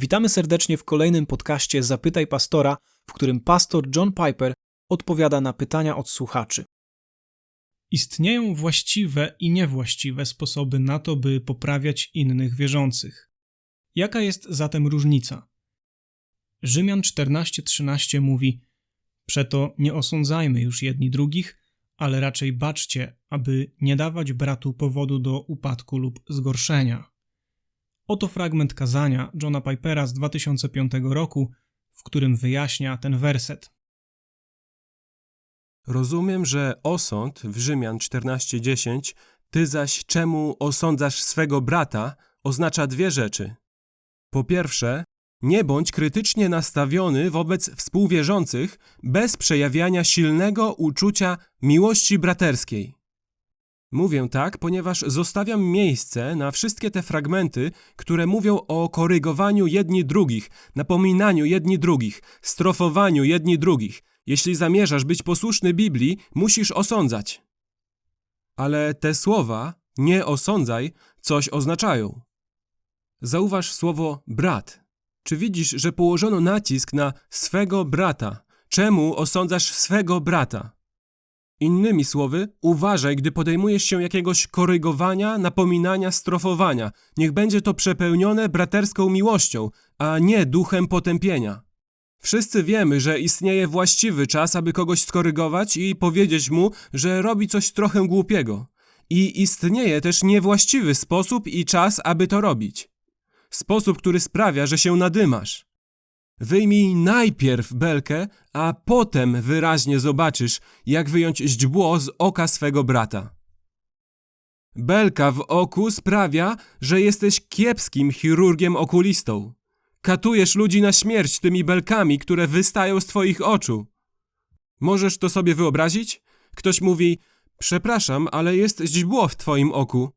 Witamy serdecznie w kolejnym podcaście Zapytaj Pastora, w którym pastor John Piper odpowiada na pytania od słuchaczy. Istnieją właściwe i niewłaściwe sposoby na to, by poprawiać innych wierzących. Jaka jest zatem różnica? Rzymian 14:13 mówi: Przeto nie osądzajmy już jedni drugich, ale raczej baczcie, aby nie dawać bratu powodu do upadku lub zgorszenia. Oto fragment kazania Johna Pipera z 2005 roku, w którym wyjaśnia ten werset. Rozumiem, że osąd w Rzymian 14:10, ty zaś czemu osądzasz swego brata, oznacza dwie rzeczy. Po pierwsze, nie bądź krytycznie nastawiony wobec współwierzących bez przejawiania silnego uczucia miłości braterskiej. Mówię tak, ponieważ zostawiam miejsce na wszystkie te fragmenty, które mówią o korygowaniu jedni drugich, napominaniu jedni drugich, strofowaniu jedni drugich. Jeśli zamierzasz być posłuszny Biblii, musisz osądzać. Ale te słowa, nie osądzaj, coś oznaczają. Zauważ słowo brat. Czy widzisz, że położono nacisk na swego brata? Czemu osądzasz swego brata? Innymi słowy, uważaj, gdy podejmujesz się jakiegoś korygowania, napominania, strofowania. Niech będzie to przepełnione braterską miłością, a nie duchem potępienia. Wszyscy wiemy, że istnieje właściwy czas, aby kogoś skorygować i powiedzieć mu, że robi coś trochę głupiego. I istnieje też niewłaściwy sposób i czas, aby to robić. Sposób, który sprawia, że się nadymasz. Wyjmij najpierw belkę, a potem wyraźnie zobaczysz, jak wyjąć źdźbło z oka swego brata. Belka w oku sprawia, że jesteś kiepskim chirurgiem okulistą. Katujesz ludzi na śmierć tymi belkami, które wystają z twoich oczu. Możesz to sobie wyobrazić? Ktoś mówi: Przepraszam, ale jest źdźbło w twoim oku.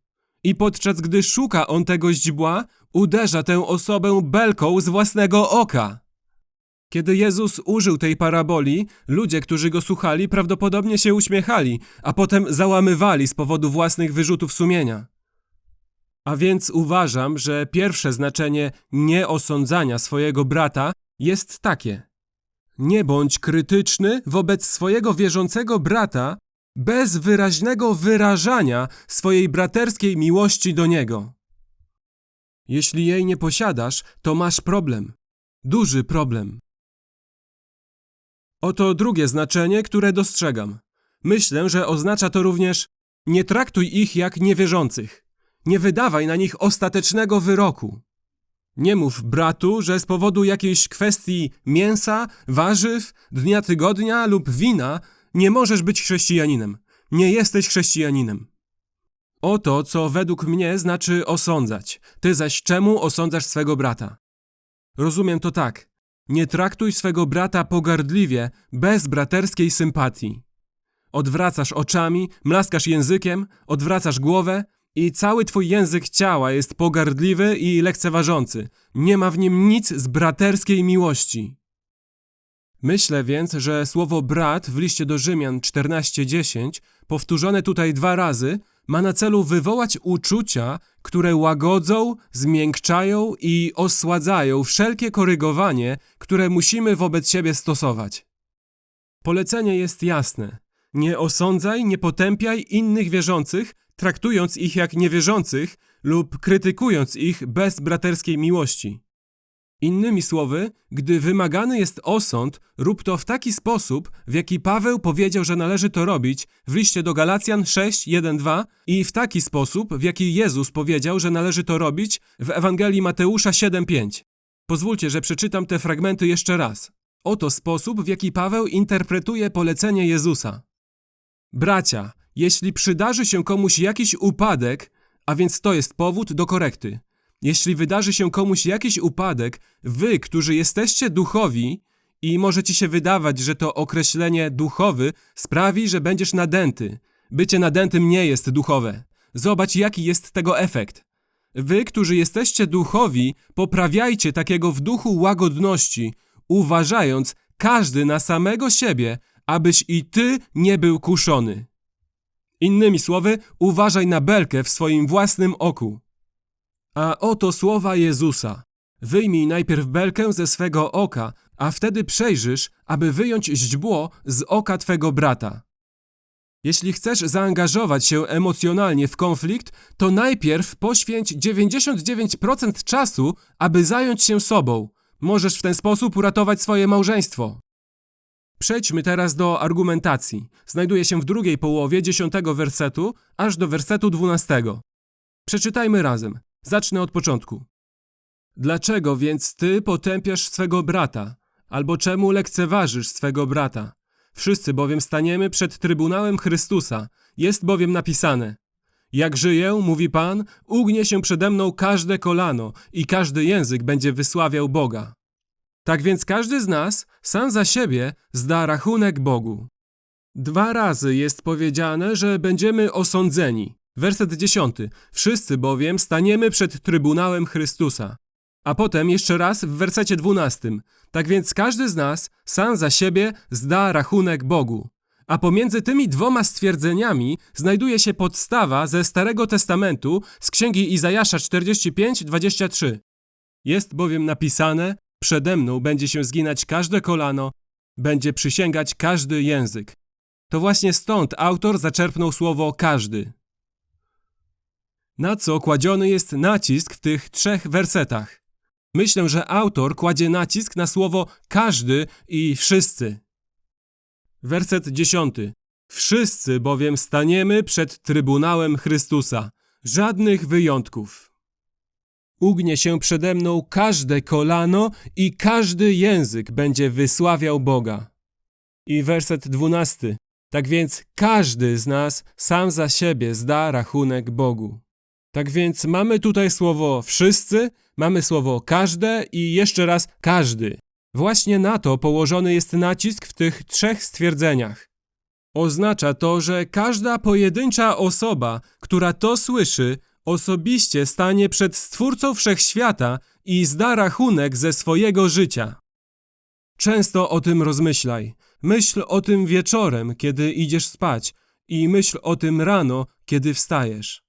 I podczas gdy szuka on tego źdźbła, uderza tę osobę belką z własnego oka. Kiedy Jezus użył tej paraboli, ludzie, którzy go słuchali, prawdopodobnie się uśmiechali, a potem załamywali z powodu własnych wyrzutów sumienia. A więc uważam, że pierwsze znaczenie nieosądzania swojego brata jest takie: Nie bądź krytyczny wobec swojego wierzącego brata bez wyraźnego wyrażania swojej braterskiej miłości do niego. Jeśli jej nie posiadasz, to masz problem. Duży problem. Oto drugie znaczenie, które dostrzegam. Myślę, że oznacza to również nie traktuj ich jak niewierzących. Nie wydawaj na nich ostatecznego wyroku. Nie mów bratu, że z powodu jakiejś kwestii mięsa, warzyw, dnia tygodnia lub wina nie możesz być chrześcijaninem. Nie jesteś chrześcijaninem. Oto, co według mnie znaczy osądzać. Ty zaś czemu osądzasz swego brata? Rozumiem to tak. Nie traktuj swego brata pogardliwie, bez braterskiej sympatii. Odwracasz oczami, mlaskasz językiem, odwracasz głowę i cały twój język ciała jest pogardliwy i lekceważący. Nie ma w nim nic z braterskiej miłości. Myślę więc, że słowo brat w liście do Rzymian 14:10, powtórzone tutaj dwa razy, ma na celu wywołać uczucia, które łagodzą, zmiękczają i osładzają wszelkie korygowanie, które musimy wobec siebie stosować. Polecenie jest jasne. Nie osądzaj, nie potępiaj innych wierzących, traktując ich jak niewierzących lub krytykując ich bez braterskiej miłości. Innymi słowy, gdy wymagany jest osąd, rób to w taki sposób, w jaki Paweł powiedział, że należy to robić w liście do Galacjan 6, 1, 2 i w taki sposób, w jaki Jezus powiedział, że należy to robić w Ewangelii Mateusza 7, 5. Pozwólcie, że przeczytam te fragmenty jeszcze raz. Oto sposób, w jaki Paweł interpretuje polecenie Jezusa. Bracia, jeśli przydarzy się komuś jakiś upadek, a więc to jest powód do korekty, jeśli wydarzy się komuś jakiś upadek, wy, którzy jesteście duchowi, i może ci się wydawać, że to określenie duchowy sprawi, że będziesz nadęty. Bycie nadętym nie jest duchowe. Zobacz, jaki jest tego efekt. Wy, którzy jesteście duchowi, poprawiajcie takiego w duchu łagodności, uważając każdy na samego siebie, abyś i ty nie był kuszony. Innymi słowy, uważaj na belkę w swoim własnym oku. A oto słowa Jezusa. Wyjmij najpierw belkę ze swego oka, a wtedy przejrzysz, aby wyjąć źdźbło z oka twego brata. Jeśli chcesz zaangażować się emocjonalnie w konflikt, to najpierw poświęć 99% czasu, aby zająć się sobą. Możesz w ten sposób uratować swoje małżeństwo. Przejdźmy teraz do argumentacji. Znajduje się w drugiej połowie dziesiątego wersetu, aż do wersetu dwunastego. Przeczytajmy razem. Zacznę od początku. Dlaczego więc ty potępiasz swego brata? Albo czemu lekceważysz swego brata? Wszyscy bowiem staniemy przed Trybunałem Chrystusa. Jest bowiem napisane: Jak żyję, mówi Pan, ugnie się przede mną każde kolano i każdy język będzie wysławiał Boga. Tak więc każdy z nas sam za siebie zda rachunek Bogu. Dwa razy jest powiedziane, że będziemy osądzeni. Werset dziesiąty. Wszyscy bowiem staniemy przed Trybunałem Chrystusa. A potem jeszcze raz w wersecie dwunastym. Tak więc każdy z nas sam za siebie zda rachunek Bogu. A pomiędzy tymi dwoma stwierdzeniami znajduje się podstawa ze Starego Testamentu z księgi Izajasza 45:23. Jest bowiem napisane: Przede mną będzie się zginać każde kolano, będzie przysięgać każdy język. To właśnie stąd autor zaczerpnął słowo każdy. Na co kładziony jest nacisk w tych trzech wersetach? Myślę, że autor kładzie nacisk na słowo każdy i wszyscy. Werset dziesiąty. Wszyscy bowiem staniemy przed Trybunałem Chrystusa. Żadnych wyjątków. Ugnie się przede mną każde kolano i każdy język będzie wysławiał Boga. I werset dwunasty. Tak więc każdy z nas sam za siebie zda rachunek Bogu. Tak więc mamy tutaj słowo wszyscy, mamy słowo każde i jeszcze raz każdy. Właśnie na to położony jest nacisk w tych trzech stwierdzeniach. Oznacza to, że każda pojedyncza osoba, która to słyszy, osobiście stanie przed Stwórcą Wszechświata i zda rachunek ze swojego życia. Często o tym rozmyślaj. Myśl o tym wieczorem, kiedy idziesz spać, i myśl o tym rano, kiedy wstajesz.